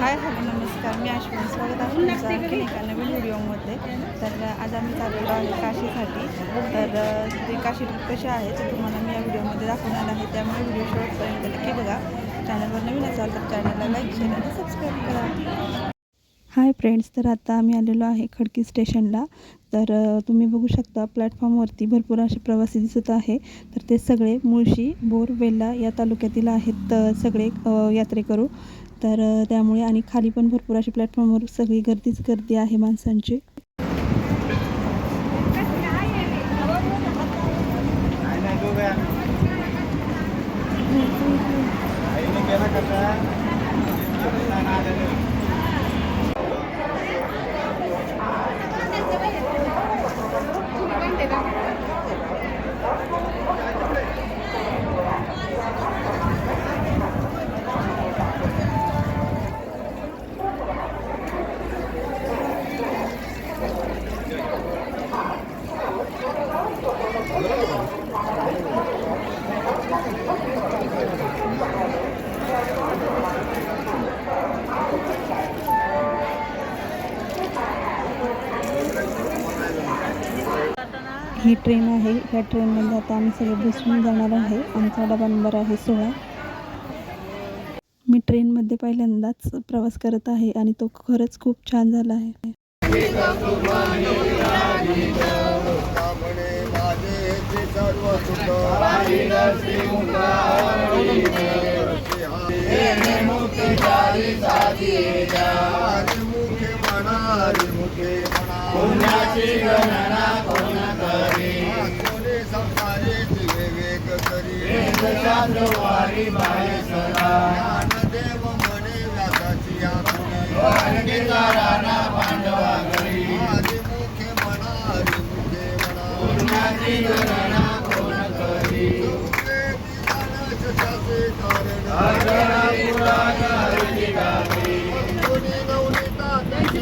Hi hello नमस्कार. मी अश्विनी स्वागत आहे तुमचं आणखी एका नवीन व्हिडिओमध्ये. तर आज आम्ही चाललेलो आहे काशीसाठी. तर ते काशी ट्रिप कशी आहे ते तुम्हाला मी या व्हिडिओमध्ये दाखवणार आहे. त्यामुळे व्हिडिओ शेवटपर्यंत नक्की बघा. चॅनलवर नवीन असाल तर चॅनलला लाईक शेअर आणि सबस्क्राईब करा. हाय फ्रेंड्स तर आता आम्ही आलेलो आहे खडकी स्टेशनला. तर तुम्ही बघू शकता प्लॅटफॉर्मवरती भरपूर असे प्रवासी दिसत आहे. तर ते सगळे मुळशी बोर वेल्ला या तालुक्यातील आहेत. सगळे यात्रेकरू तर त्यामुळे आणि खाली पण भरपूर अशी प्लॅटफॉर्मवर सगळी गर्दीच गर्दी आहे माणसांची. ही ट्रेन आहे. ह्या ट्रेनमध्ये आता आम्ही सगळे बसून जाणार आहे. आमचा डबा नंबर आहे सोळा. मी ट्रेनमध्ये पहिल्यांदाच प्रवास करत आहे आणि तो खरंच खूप छान झाला आहे. म्हणा हरी मुखे म्हणा कोणी संसारे विवेक करी? ज्ञानदेव म्हणे व्यासाची आखुणी हरी मुखे म्हणा हरी मुखे म्हणा तुमचे दिवाणाच शासे कारण कोणी नवनीता एक हरी आत्मा जीव ज्ञानदेव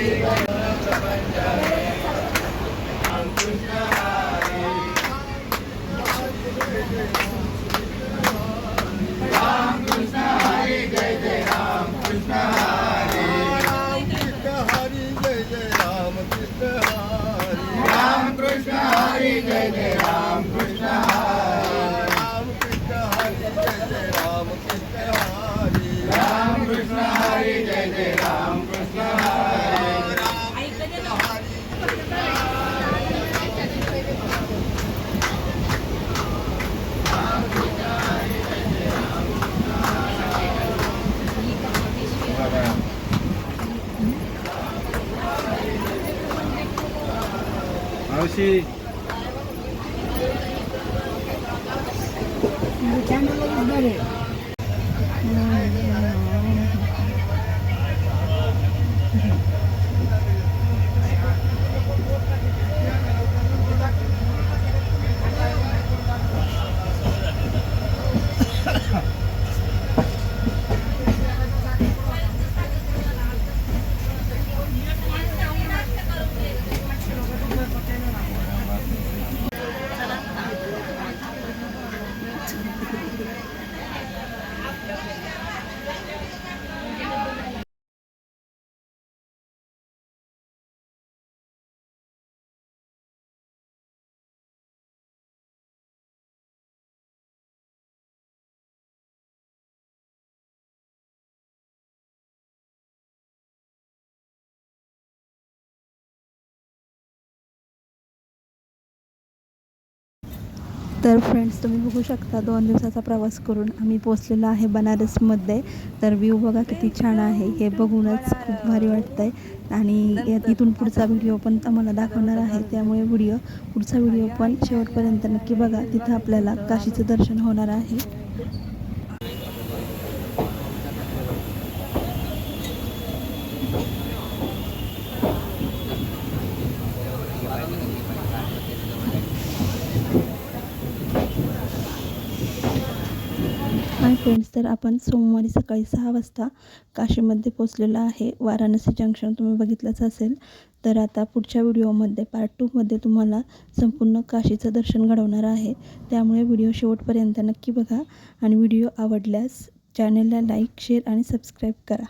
ಶ್ರೀ ಪ್ರಪಂಚ 美味しい。Yeah. तर फ्रेंड्स तुम्ही बघू शकता दोन दिवसाचा प्रवास करून आम्ही पोचलेलो आहे बनारसमध्ये. तर व्ह्यू बघा किती छान आहे. हे बघूनच खूप भारी वाटतं आहे आणि इथून पुढचा व्हिडिओ पण आम्हाला दाखवणार आहे. त्यामुळे व्हिडिओ पुढचा व्हिडिओ पण शेवटपर्यंत नक्की बघा. तिथं आपल्याला काशीचं दर्शन होणार आहे. हाय फ्रेंड्स तर आपण सोमवारी सकाळी सहा वाजता काशीमध्ये पोचलेलो आहे. वाराणसी जंक्शन तुम्ही बघितलंच असेल. तर आता पुढच्या व्हिडिओमध्ये पार्ट टूमध्ये तुम्हाला संपूर्ण काशीचं दर्शन घडवणार आहे. त्यामुळे व्हिडिओ शेवटपर्यंत नक्की बघा आणि व्हिडिओ आवडल्यास चॅनलला लाईक शेअर आणि सबस्क्राईब करा.